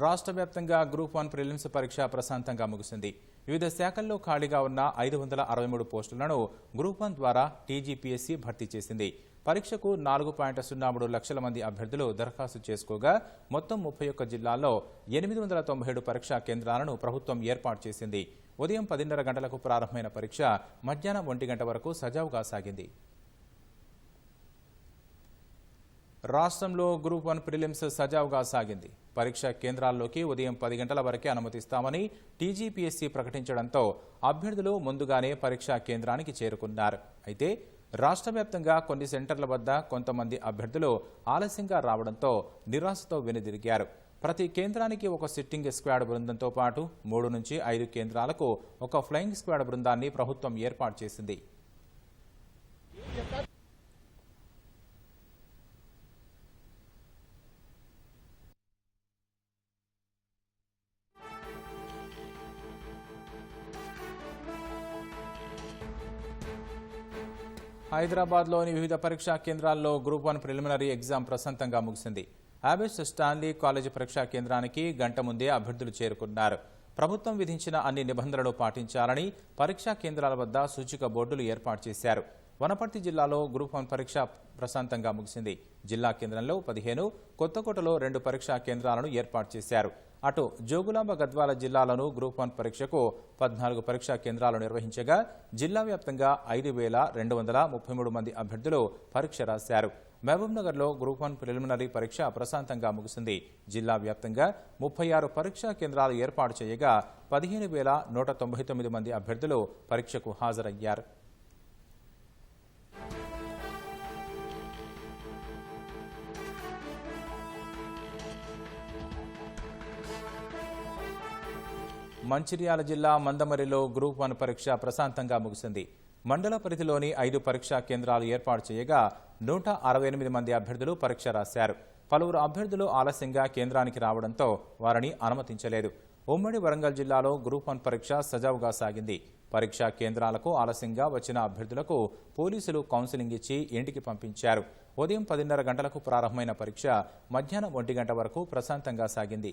రాష్ట్ర వ్యాప్తంగా group one prelims పరీక్ష ప్రశాంతంగా ముగిసింది. వివిధ శాఖల్లో ఖాళీగా ఉన్న ఐదు వందల అరవై మూడు పోస్టులను గ్రూప్ వన్ ద్వారా టీజీపీఎస్సీ భర్తీ చేసింది. పరీక్షకు నాలుగు పాయింట్ సున్నా మూడు లక్షల మంది అభ్యర్థులు దరఖాస్తు చేసుకోగా మొత్తం ముప్పై ఒక్క జిల్లాల్లో ఎనిమిది వందల తొంభై ఏడు పరీక్షా కేంద్రాలను ప్రభుత్వం ఏర్పాటు చేసింది. ఉదయం పదిన్నర గంటలకు ప్రారంభమైన పరీక్ష మధ్యాహ్నం ఒంటి గంట వరకు సజావుగా సాగింది. రాష్ట్రంలో గ్రూప్ వన్ ప్రిలిమ్స్ సజావుగా సాగింది. పరీక్షా కేంద్రాల్లోకి ఉదయం పది గంటల వరకే అనుమతిస్తామని టీజీపీఎస్సీ ప్రకటించడంతో అభ్యర్థులు ముందుగానే పరీక్షా కేంద్రానికి చేరుకున్నారు. అయితే రాష్ట్ర వ్యాప్తంగా కొన్ని సెంటర్ల వద్ద కొంతమంది అభ్యర్థులు ఆలస్యంగా రావడంతో నిరాశతో వెనుదిరిగారు. ప్రతి కేంద్రానికి ఒక సిట్టింగ్ స్క్వాడ్ బృందంతో పాటు మూడు నుంచి ఐదు కేంద్రాలకు ఒక ఫ్లయింగ్ స్క్వాడ్ బృందాన్ని ప్రభుత్వం ఏర్పాటు చేసింది. హైదరాబాద్లోని వివిధ పరీక్షా కేంద్రాల్లో గ్రూప్ వన్ ప్రిలిమినరీ ఎగ్జామ్ ప్రశాంతంగా ముగిసింది. ఆబెస్ స్టాన్లీ కాలేజీ పరీక్షా కేంద్రానికి గంట ముందే అభ్యర్థులు చేరుకున్నారు. ప్రభుత్వం విధించిన అన్ని నిబంధనలు పాటించాలని పరీక్షా కేంద్రాల వద్ద సూచిక బోర్డులు ఏర్పాటు చేశారు. వనపర్తి జిల్లాలో గ్రూప్ వన్ పరీక్ష ప్రశాంతంగా ముగిసింది. జిల్లా కేంద్రంలో పదిహేను కొత్తకోటలో రెండు పరీక్షా కేంద్రాలను ఏర్పాటు చేశారు. అటు జోగులాంబ గద్వాల జిల్లాలను గ్రూప్ వన్ పరీక్షకు పద్నాలుగు పరీక్షా కేంద్రాలు నిర్వహించగా జిల్లా వ్యాప్తంగా ఐదు వేల రెండు వందల ముప్పై మూడు మంది అభ్యర్థులు పరీక్ష రాశారు. మహబూబ్నగర్లో గ్రూప్ వన్ ప్రిలిమినరీ పరీక్ష ప్రశాంతంగా ముగిసింది. జిల్లా వ్యాప్తంగా ముప్పై ఆరు పరీక్షా కేంద్రాలు ఏర్పాటు చేయగా పదిహేను వేల నూట తొంభై తొమ్మిది మంది అభ్యర్థులు పరీక్షకు హాజరయ్యారు. మంచిర్యాల జిల్లా మందమరిలో గ్రూప్ వన్ పరీక్ష ప్రశాంతంగా ముగిసింది. మండల పరిధిలోని ఐదు పరీక్షా కేంద్రాలు ఏర్పాటు చేయగా నూట అరవై ఎనిమిది మంది అభ్యర్థులు పరీక్ష రాశారు. పలువురు అభ్యర్థులు ఆలస్యంగా కేంద్రానికి రావడంతో వారిని అనుమతించలేదు. ఉమ్మడి వరంగల్ జిల్లాలో గ్రూప్ వన్ పరీక్ష సజావుగా సాగింది. పరీక్షా కేంద్రాలకు ఆలస్యంగా వచ్చిన అభ్యర్థులకు పోలీసులు కౌన్సిలింగ్ ఇచ్చి ఇంటికి పంపించారు. ఉదయం పదిన్నర గంటలకు ప్రారంభమైన పరీక్ష మధ్యాహ్నం ఒంటి గంట వరకు ప్రశాంతంగా సాగింది.